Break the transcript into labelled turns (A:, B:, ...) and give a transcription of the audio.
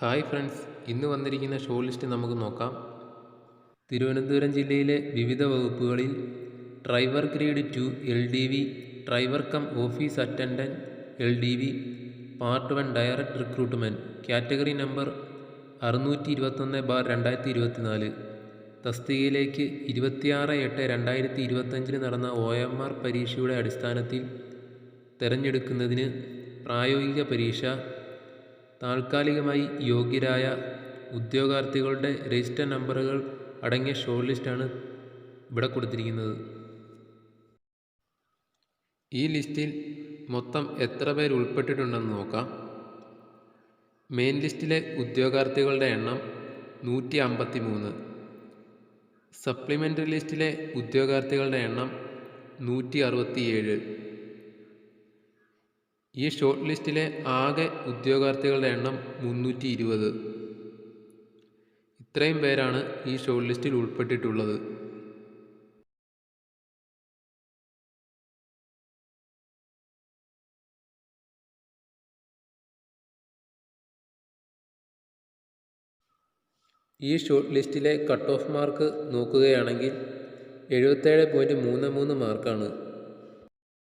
A: Hi friends ഇന്ന് വന്നിരിക്കുന്ന show list നമുക്ക് നോക്കാം. തിരുവനന്തപുരം ജില്ലയിലെ വിവിധ വകുപ്പുകളിൽ driver grade two L D V driver cum office attendant L D V part one direct recruitment category number അറുന്നൂറ്റി ഇരുപത്തൊന്ന് ബാർ രണ്ടായിരത്തി ഇരുപത്തിനാല് തസ്തികയിലേക്ക് ഇരുപത്തിയാറ് എട്ട് രണ്ടായിരത്തി ഇരുപത്തഞ്ചിന് നടന്ന ഒ എം ആർ പരീക്ഷയുടെ അടിസ്ഥാനത്തിൽ തിരഞ്ഞെടുക്കുന്നതിന് പ്രായോഗിക പരീക്ഷ താൽക്കാലികമായി യോഗ്യരായ ഉദ്യോഗാർത്ഥികളുടെ രജിസ്റ്റർ നമ്പറുകൾ അടങ്ങിയ ഷോർട്ട് ലിസ്റ്റാണ് ഇവിടെ കൊടുത്തിരിക്കുന്നത്. ഈ ലിസ്റ്റിൽ മൊത്തം എത്ര പേർ ഉൾപ്പെട്ടിട്ടുണ്ടെന്ന് നോക്കാം. മെയിൻ ലിസ്റ്റിലെ ഉദ്യോഗാർത്ഥികളുടെ എണ്ണം നൂറ്റി അമ്പത്തി മൂന്ന് സപ്ലിമെന്ററി ലിസ്റ്റിലെ ഉദ്യോഗാർത്ഥികളുടെ എണ്ണം നൂറ്റി അറുപത്തിയേഴ് ഈ ഷോർട്ട് ലിസ്റ്റിലെ ആകെ ഉദ്യോഗാർത്ഥികളുടെ എണ്ണം മുന്നൂറ്റി ഇരുപത് ഇത്രയും പേരാണ് ഈ ഷോർട്ട് ലിസ്റ്റിൽ ഉൾപ്പെട്ടിട്ടുള്ളത്. ഈ ഷോർട്ട് ലിസ്റ്റിലെ കട്ട് ഓഫ് മാർക്ക് നോക്കുകയാണെങ്കിൽ എഴുപത്തേഴ് പോയിന്റ് മൂന്ന് മൂന്ന് മാർക്കാണ്.